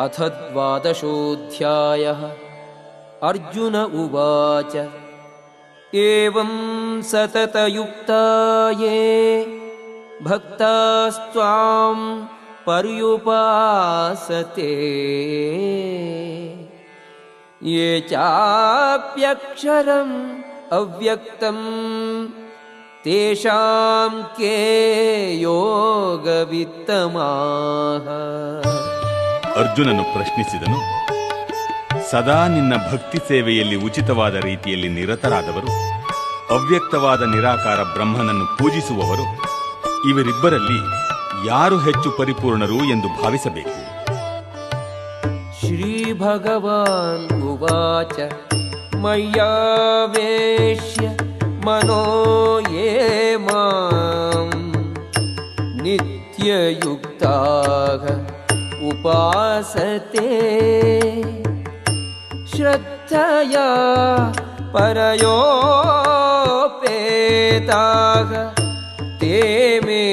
अथ द्वादशोऽध्यायः। अर्जुन उवाच एवं सततयुक्ता ये भक्तास्त्वां पर्युपासते। ये चाप्यक्षरम् अव्यक्तम् तेषां के योगवित्तमाः ಅರ್ಜುನನು ಪ್ರಶ್ನಿಸಿದನು, ಸದಾ ನಿನ್ನ ಭಕ್ತಿ ಸೇವೆಯಲ್ಲಿ ಉಚಿತವಾದ ರೀತಿಯಲ್ಲಿ ನಿರತರಾದವರು, ಅವ್ಯಕ್ತವಾದ ನಿರಾಕಾರ ಬ್ರಹ್ಮನನ್ನು ಪೂಜಿಸುವವರು, ಇವರಿಬ್ಬರಲ್ಲಿ ಯಾರು ಹೆಚ್ಚು ಪರಿಪೂರ್ಣರು ಎಂದು ಭಾವಿಸಬೇಕು? ಶ್ರೀ ಭಗವಾನ್ ಉವಾಚ ಮಯ್ಯಾವೇಶ ಮನೋಯೇ ಮಾಂ ನಿತ್ಯಯುಕ್ತಾಗ उपासते श्रद्धया परयोपेताः ते मे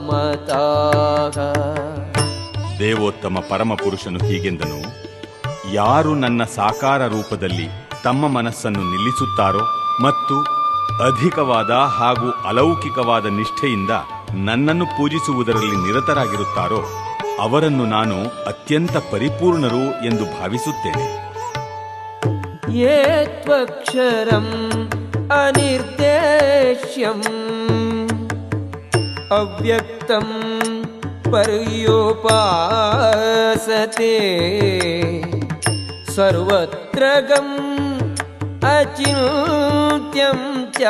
युक्ततमामताः ದೇವೋತ್ತಮ ಪರಮಪುರುಷನು ಹೀಗೆಂದನು ಯಾರು ನನ್ನ ಸಾಕಾರ ರೂಪದಲ್ಲಿ ತಮ್ಮ ಮನಸ್ಸನ್ನು ನಿಲ್ಲಿಸುತ್ತಾರೋ ಮತ್ತು ಅಧಿಕವಾದ ಹಾಗೂ ಅಲೌಕಿಕವಾದ ನಿಷ್ಠೆಯಿಂದ ನನ್ನನ್ನು ಪೂಜಿಸುವುದರಲ್ಲಿ ನಿರತರಾಗಿರುತ್ತಾರೋ ಅವರನ್ನು ನಾನು ಅತ್ಯಂತ ಪರಿಪೂರ್ಣರು ಎಂದು ಭಾವಿಸುತ್ತೇನೆ. ಏತ್ವಕ್ಷರಂ ಅನಿರ್ದೇಶ್ಯಂ ಅವ್ಯಕ್ತಂ ಪರ್ಯೋಪಾಸತೆ ಸರ್ವತ್ರ ಗಂ ಅಚಿಂತ್ಯಂ ಚ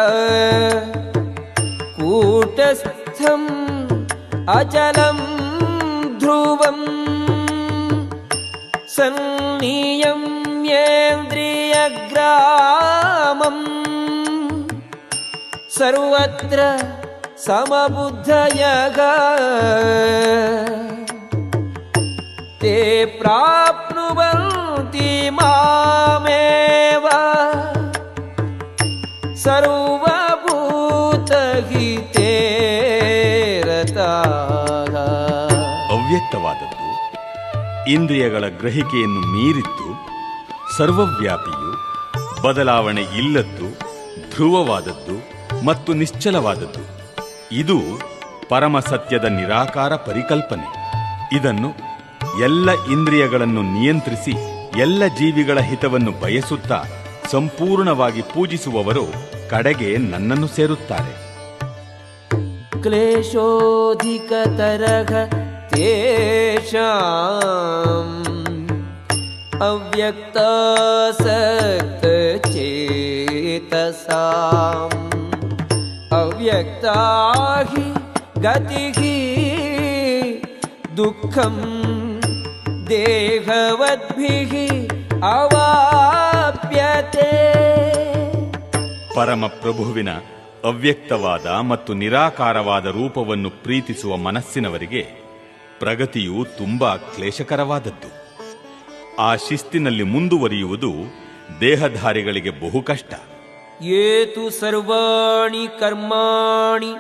ಕೂಟಸ್ಥ कूटस्थम् अचलं ध्रुवम्। सन्नियम्येन्द्रियग्रामम् सर्वत्र समबुद्धयग ते प्राप्नुवन्ति मामेव। सर्वभूतहिते ಅವ್ಯಕ್ತವಾದದ್ದು ಇಂದ್ರಿಯಗಳ ಗ್ರಹಿಕೆಯನ್ನು ಮೀರಿದ್ದು, ಸರ್ವವ್ಯಾಪಿಯು, ಬದಲಾವಣೆ ಇಲ್ಲದ್ದು, ಧ್ರುವವಾದದ್ದು ಮತ್ತು ನಿಶ್ಚಲವಾದದ್ದು. ಇದು ಪರಮಸತ್ಯದ ನಿರಾಕಾರ ಪರಿಕಲ್ಪನೆ. ಇದನ್ನು ಎಲ್ಲ ಇಂದ್ರಿಯಗಳನ್ನು ನಿಯಂತ್ರಿಸಿ, ಎಲ್ಲ ಜೀವಿಗಳ ಹಿತವನ್ನು ಬಯಸುತ್ತಾ, ಸಂಪೂರ್ಣವಾಗಿ ಪೂಜಿಸುವವರು ಕಡೆಗೆ ನನ್ನನ್ನು ಸೇರುತ್ತಾರೆ. ಕ್ಲೇಶೋಧಿಕ ತರಹ तेषाम् अव्यक्तासक्तचेतसाम् अव्यक्ता हि गतिः दुःखम् देहवद्भिः अवाप्यते ಪರಮ ಪ್ರಭುವಿನ ಅವ್ಯಕ್ತವಾದ ಮತ್ತು ನಿರಾಕಾರವಾದ ರೂಪವನ್ನು ಪ್ರೀತಿಸುವ ಮನಸ್ಸಿನವರಿಗೆ ಪ್ರಗತಿಯು ತುಂಬಾ ಕ್ಲೇಶಕರವಾದದ್ದು. ಆ ಶಿಸ್ತಿನಲ್ಲಿ ಮುಂದುವರಿಯುವುದು ದೇಹಧಾರಿಗಳಿಗೆ ಬಹು ಕಷ್ಟ. ಏತು ಸರ್ವಾಣಿ ಕರ್ಮಾಣಿ,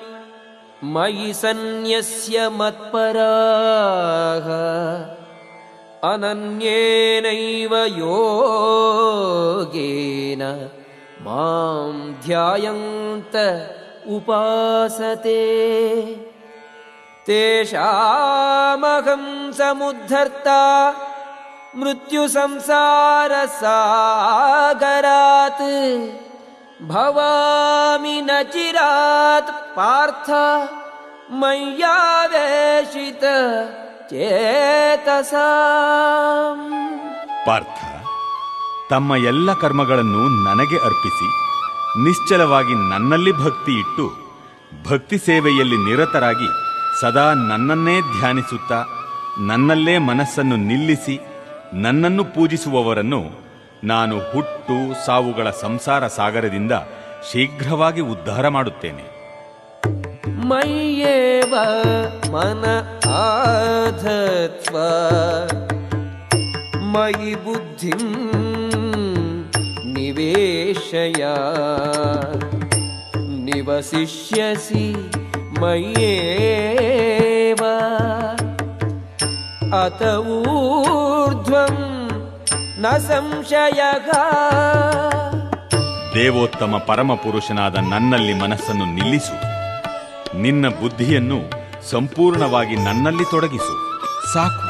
ಮಯಿ ಸನ್ಯಸ್ಯ ಮತ್ಪರಾಹ, ಅನನ್ಯೇನೈವ ಯೋಗೇನ, ಮಾಂ ಧ್ಯಾಯಂತ ಉಪಾಸತೆ. ತೇಷಾಮಹಂ ಸಮುದ್ಧರ್ತ ಮೃತ್ಯು ಸಂಸಾರ ಸಾಗರಾತ್ ಭವಾಮಿ ನ ಚಿರಾತ್ ಪಾರ್ಥ ಮಯ್ಯಾವೇಶಿತ ಚೇತಸ ಪಾರ್ಥ ತಮ್ಮ ಎಲ್ಲ ಕರ್ಮಗಳನ್ನು ನನಗೆ ಅರ್ಪಿಸಿ, ನಿಶ್ಚಲವಾಗಿ ನನ್ನಲ್ಲಿ ಭಕ್ತಿ ಇಟ್ಟು ಭಕ್ತಿ ಸೇವೆಯಲ್ಲಿ ನಿರತರಾಗಿ ಸದಾ ನನ್ನನ್ನೇ ಧ್ಯಾನಿಸುತ್ತಾ, ನನ್ನಲ್ಲೇ ಮನಸ್ಸನ್ನು ನಿಲ್ಲಿಸಿ, ನನ್ನನ್ನು ಪೂಜಿಸುವವರನ್ನು ನಾನು ಹುಟ್ಟು ಸಾವುಗಳ ಸಂಸಾರ ಸಾಗರದಿಂದ ಶೀಘ್ರವಾಗಿ ಉದ್ಧಾರ ಮಾಡುತ್ತೇನೆ. ಮೈಯೇವ ಮನ ಆಧತ್ವ, ಮಯಿ ಬುದ್ಧಿಂ ನಿವೇಶಯ, ನಿವಸಿಷ್ಯಸಿ मय्येव अत ऊर्ध्वं न संशयः ದೇವೋತ್ತಮ ಪರಮಪುರುಷನಾದ ನನ್ನಲ್ಲಿ ಮನಸ್ಸನ್ನು ನಿಲ್ಲಿಸು ನಿನ್ನ ಬುದ್ಧಿಯನ್ನು ಸಂಪೂರ್ಣವಾಗಿ ನನ್ನಲ್ಲಿ ತೊಡಗಿಸು ಸಾಕು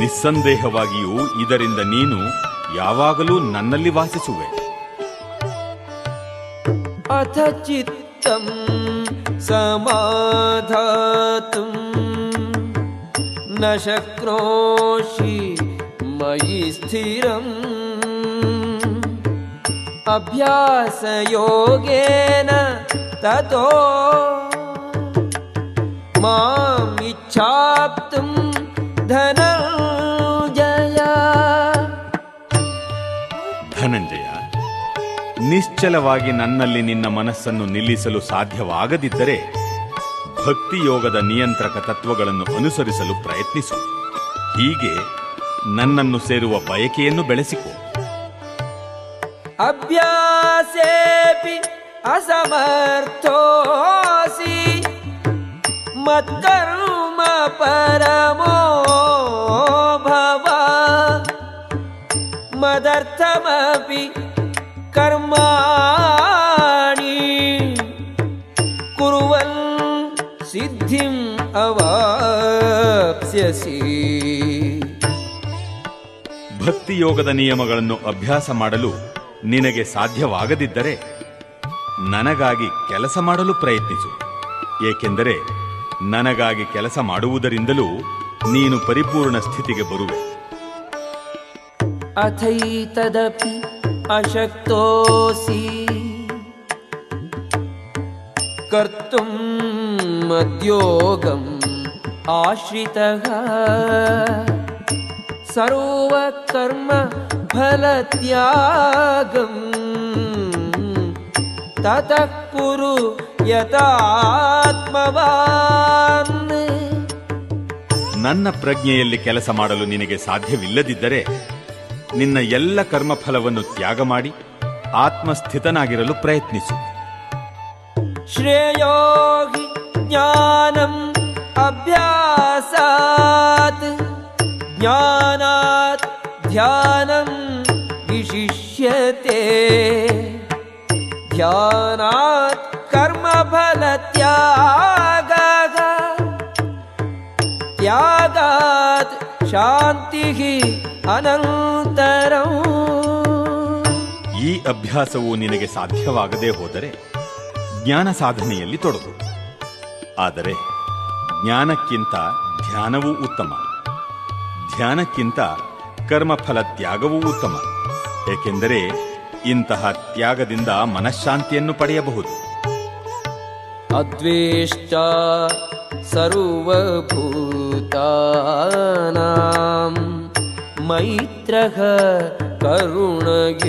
ನಿಸ್ಸಂದೇಹವಾಗಿಯೂ ಇದರಿಂದ ನೀನು ಯಾವಾಗಲೂ ನನ್ನಲ್ಲಿ ವಾಸಿಸುವೆ अथ चित्तं समाधातुं न शक्नोषि मयि स्थिरम्। अभ्यासयोगेन ततो मामिच्छाप्तुं इच्छाप्तुं धनञ्जय। ನಿಶ್ಚಲವಾಗಿ ನನ್ನಲ್ಲಿ ನಿನ್ನ ಮನಸ್ಸನ್ನು ನಿಲ್ಲಿಸಲು ಸಾಧ್ಯವಾಗದಿದ್ದರೆ ಭಕ್ತಿಯೋಗದ ನಿಯಂತ್ರಕ ತತ್ವಗಳನ್ನು ಅನುಸರಿಸಲು ಪ್ರಯತ್ನಿಸು. ಹೀಗೆ ನನ್ನನ್ನು ಸೇರುವ ಬಯಕೆಯನ್ನು ಬೆಳೆಸಿಕೊ. ಅಭ್ಯಾಸೇಪಿ ಅಸಮರ್ಥೋಸಿ ಮತ್ಕರ್ಮ ಪರಮೋ ಭವ ಮದರ್ಥಮಪಿ कर्माणि कुर्वन् सिद्धिम् अवाप्स्यसि ಭಕ್ತಿಯೋಗದ ನಿಯಮಗಳನ್ನು ಅಭ್ಯಾಸ ಮಾಡಲು ನಿನಗೆ ಸಾಧ್ಯವಾಗದಿದ್ದರೆ ನನಗಾಗಿ ಕೆಲಸ ಮಾಡಲು ಪ್ರಯತ್ನಿಸು ಏಕೆಂದರೆ ನನಗಾಗಿ ಕೆಲಸ ಮಾಡುವುದರಿಂದಲೂ ನೀನು ಪರಿಪೂರ್ಣ ಸ್ಥಿತಿಗೆ ಬರುವೆ अथैतदपि अशक्तोऽसि कर्तुम् मद्योगम् आश्रितः सर्वकर्म फलत्यागम् ततः कुरु यतात्मवान् ನನ್ನ ಪ್ರಜ್ಞೆಯಲ್ಲಿ ಕೆಲಸ ಮಾಡಲು ನಿನಗೆ ಸಾಧ್ಯವಿಲ್ಲದಿದ್ದರೆ ನಿನ್ನ ಎಲ್ಲ ಕರ್ಮಫಲವನ್ನು ತ್ಯಾಗ ಮಾಡಿ ಆತ್ಮಸ್ಥಿತನಾಗಿರಲು ಪ್ರಯತ್ನಿಸು. ಶ್ರೇಯೋಗಿ ಜ್ಞಾನಂ ಅಭ್ಯಾಸಾತ್ ಜ್ಞಾನಾತ್ ಧ್ಯಾನಂ ವಿಶಿಷ್ಯತೆ. ಧ್ಯಾನಾತ್ ಕರ್ಮಫಲ ತ್ಯಾಗ ತ್ಯಾಗಾತ್ ಶಾಂತಿ ಅನಂತರಂ. ಈ ಅಭ್ಯಾಸವು ನಿನಗೆ ಸಾಧ್ಯವಾಗದೇ ಹೋದರೆ ಜ್ಞಾನ ಸಾಧನೆಯಲ್ಲಿ ತೊಡಗು. ಆದರೆ ಜ್ಞಾನಕ್ಕಿಂತ ಧ್ಯಾನವೂ ಉತ್ತಮ. ಧ್ಯಾನಕ್ಕಿಂತ ಕರ್ಮಫಲ ತ್ಯಾಗವೂ ಉತ್ತಮ. ಏಕೆಂದರೆ ಇಂತಹ ತ್ಯಾಗದಿಂದ ಮನಃಶಾಂತಿಯನ್ನು ಪಡೆಯಬಹುದು. ಅದ್ವೇಷ್ಟ सर्वभूतानां मैत्रः करुणगेव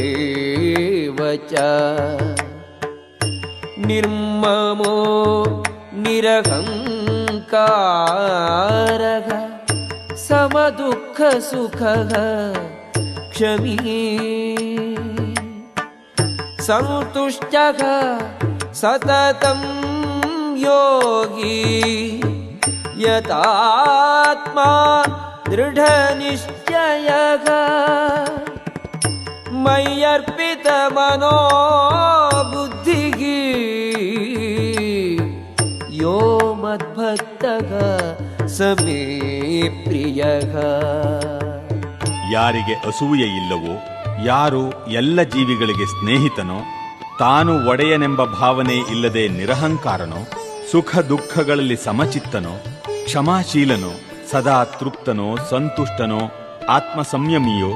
च निर्ममो निरहङ्कारः समदुःखसुखः क्षमी सन्तुष्टः सततं योगी यतात्मा दृढनिश्चयः मय्यर्पितमनो बुद्धिः यो मद्भक्तः स मे प्रियः ಯಾರಿಗೆ ಅಸೂಯೆ ಇಲ್ಲವೋ ಯಾರು ಎಲ್ಲ ಜೀವಿಗಳಿಗೆ ಸ್ನೇಹಿತನೋ ತಾನು ಒಡೆಯನೆಂಬ ಭಾವನೆ ಇಲ್ಲದೆ ನಿರಹಂಕಾರನೋ ಸುಖ ದುಃಖಗಳಲ್ಲಿ ಸಮಚಿತ್ತನೋ ಕ್ಷಮಾಶೀಲನೋ, ಸದಾ ತೃಪ್ತನೋ, ಸಂತುಷ್ಟನೋ ಆತ್ಮ ಸಂಯಮಿಯೋ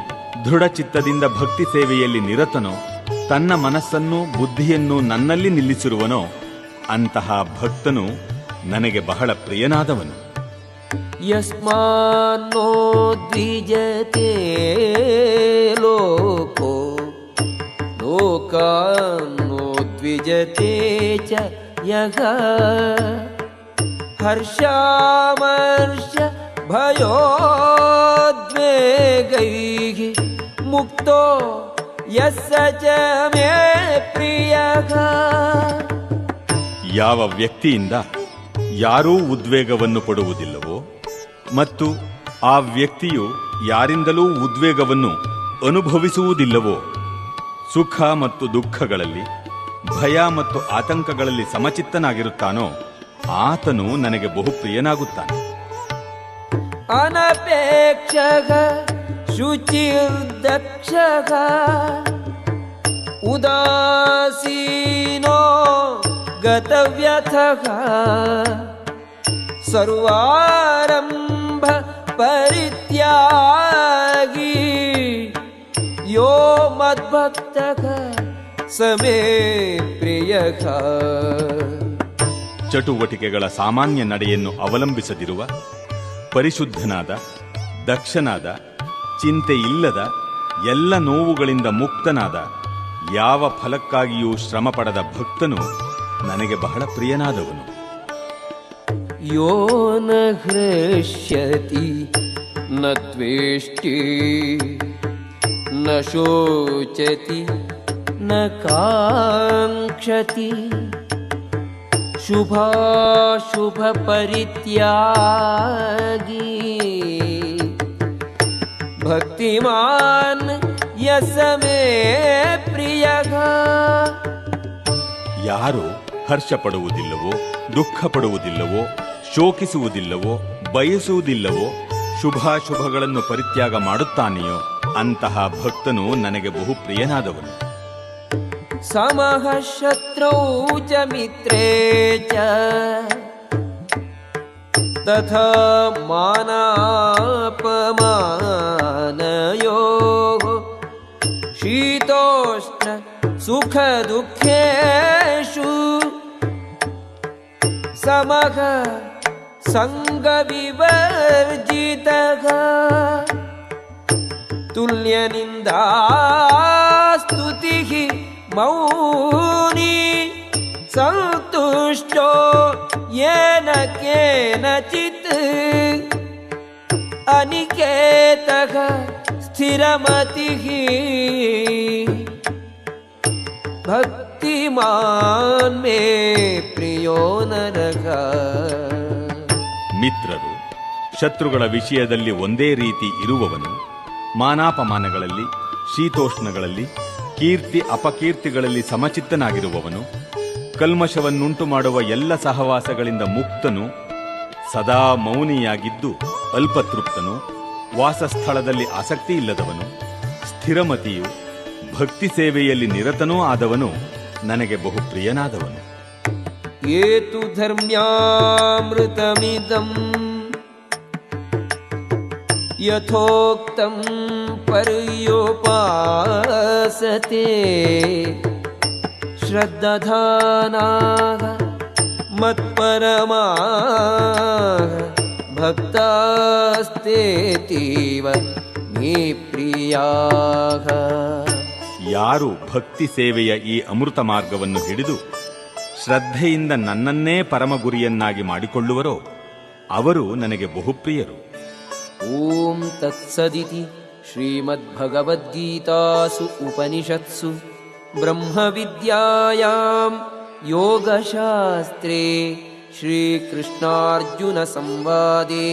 ದೃಢಚಿತ್ತದಿಂದ ಭಕ್ತಿ ಸೇವೆಯಲ್ಲಿ ನಿರತನೋ, ತನ್ನ ಮನಸ್ಸನ್ನು ಬುದ್ಧಿಯನ್ನು ನನ್ನಲ್ಲಿ ನಿಲ್ಲಿಸಿರುವನೋ, ಅಂತಹ ಭಕ್ತನು ನನಗೆ ಬಹಳ ಪ್ರಿಯನಾದವನು. ಯಸ್ಮಾನ್ನೋ ದ್ವಿಜತೆ ಲೋಕೋ ದ್ವಿಜತೆ ಚ ಯಗ. हर्षामर्ष भयोद्वेगैः मुक्तो यः स च मे प्रियः ಯಾವ ವ್ಯಕ್ತಿಯಿಂದ ಯಾರೂ ಉದ್ವೇಗವನ್ನು ಪಡುವುದಿಲ್ಲವೋ ಮತ್ತು ಆ ವ್ಯಕ್ತಿಯು ಯಾರಿಂದಲೂ ಉದ್ವೇಗವನ್ನು ಅನುಭವಿಸುವುದಿಲ್ಲವೋ ಸುಖ ಮತ್ತು ದುಃಖಗಳಲ್ಲಿ ಭಯ ಮತ್ತು ಆತಂಕಗಳಲ್ಲಿ ಸಮಚಿತ್ತನಾಗಿರುತ್ತಾನೋ ಆತನು ನನಗೆ ಬಹು ಬಹುಪ್ರಿಯನಾಗುತ್ತಾನೆ. ಅನಪೇಕ್ಷಗ ಶುಚಿರ್ದಕ್ಷಗ ಉದಾಸೀನೋ ಗತವ್ಯಥಕ ಸರ್ವಾರಂಭ ಪರಿತ್ಯಾಗಿ ಯೋ ಮದ್ಭಕ್ತಕ ಸಮೇ ಪ್ರಿಯಕ ಚಟುವಟಿಕೆಗಳ ಸಾಮಾನ್ಯ ನಡೆಯನ್ನು ಅವಲಂಬಿಸದಿರುವ, ಪರಿಶುದ್ಧನಾದ, ದಕ್ಷನಾದ, ಚಿಂತೆಯಿಲ್ಲದ ಎಲ್ಲ ನೋವುಗಳಿಂದ ಮುಕ್ತನಾದ ಯಾವ ಫಲಕ್ಕಾಗಿಯೂ ಶ್ರಮ ಶ್ರಮಪಡದ ಭಕ್ತನು ನನಗೆ ಬಹಳ ಪ್ರಿಯನಾದವನು. ಯೋ ನ ಹೃಷ್ಯತಿ ನ ನ ಶೋಚತಿ ನ ಕಾಂಕ್ಷತಿ शुभाशुभपरित्यागी भक्तिमान् यस मे प्रियः ಯಾರು ಹರ್ಷ ಪಡುವುದಿಲ್ಲವೋ ದುಃಖ ಪಡುವುದಿಲ್ಲವೋ ಶೋಕಿಸುವುದಿಲ್ಲವೋ ಬಯಸುವುದಿಲ್ಲವೋ ಶುಭಾಶುಭಗಳನ್ನು ಪರಿತ್ಯಾಗ ಮಾಡುತ್ತಾನೆಯೋ ಅಂತಹ ಭಕ್ತನು ನನಗೆ ಬಹು ಪ್ರಿಯನಾದವನು समः शत्रौ च मित्रे च। तथा मानापमानयोः शीतोष्ण सुखदुःखेषु समः सङ्गविवर्जितः। तुल्यनिन्दास्तुतिः ಮೌನಿ ಸಂತುಷ್ಟೋ ಯೇನ ಕೇನಚಿತ್ ಅನಿಕೇತಃ ಸ್ಥಿರಮತಿಃ ಭಕ್ತಿಮಾನ್ ಮೇ ಪ್ರಿಯೋ ನರಗ ಮಿತ್ರರು, ಶತ್ರುಗಳ ವಿಷಯದಲ್ಲಿ ಒಂದೇ ರೀತಿ ಇರುವವನು ಮಾನಾಪಮಾನಗಳಲ್ಲಿ, ಶೀತೋಷ್ಣಗಳಲ್ಲಿ ಕೀರ್ತಿ ಅಪಕೀರ್ತಿಗಳಲ್ಲಿ ಸಮಚಿತ್ತನಾಗಿರುವವನು, ಕಲ್ಮಶವನ್ನುಂಟು ಮಾಡುವ ಎಲ್ಲ ಸಹವಾಸಗಳಿಂದ ಮುಕ್ತನು, ಸದಾ ಮೌನಿಯಾಗಿದ್ದು ಅಲ್ಪತೃಪ್ತನು, ವಾಸಸ್ಥಳದಲ್ಲಿ ಆಸಕ್ತಿ ಇಲ್ಲದವನು ಸ್ಥಿರಮತಿಯು, ಭಕ್ತಿ ಸೇವೆಯಲ್ಲಿ ನಿರತನೂ ಆದವನು, ನನಗೆ ಬಹು ಪ್ರಿಯನಾದವನು ಏತು ಧರ್ಮ್ಯಾಮೃತಮಿದಂ यथोक्तं पर्योपासते श्रद्दधानाः मत्परमाः भक्तास्तेतीव मे प्रियाः ಯಾರು ಭಕ್ತಿ ಸೇವೆಯ ಈ ಅಮೃತ ಮಾರ್ಗವನ್ನು ಹಿಡಿದು ಶ್ರದ್ಧೆಯಿಂದ ನನ್ನನ್ನೇ ಪರಮ ಗುರಿಯನ್ನಾಗಿ ಮಾಡಿಕೊಳ್ಳುವರೋ ಅವರು ನನಗೆ ಬಹುಪ್ರಿಯರು ॐ तत्सदिति श्रीमद्भगवद्गीतासु उपनिषत्सु ब्रह्मविद्यायां योगशास्त्रे श्रीकृष्णार्जुनसंवादे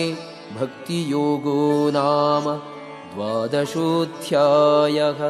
भक्तियोगो नाम द्वादशोऽध्यायः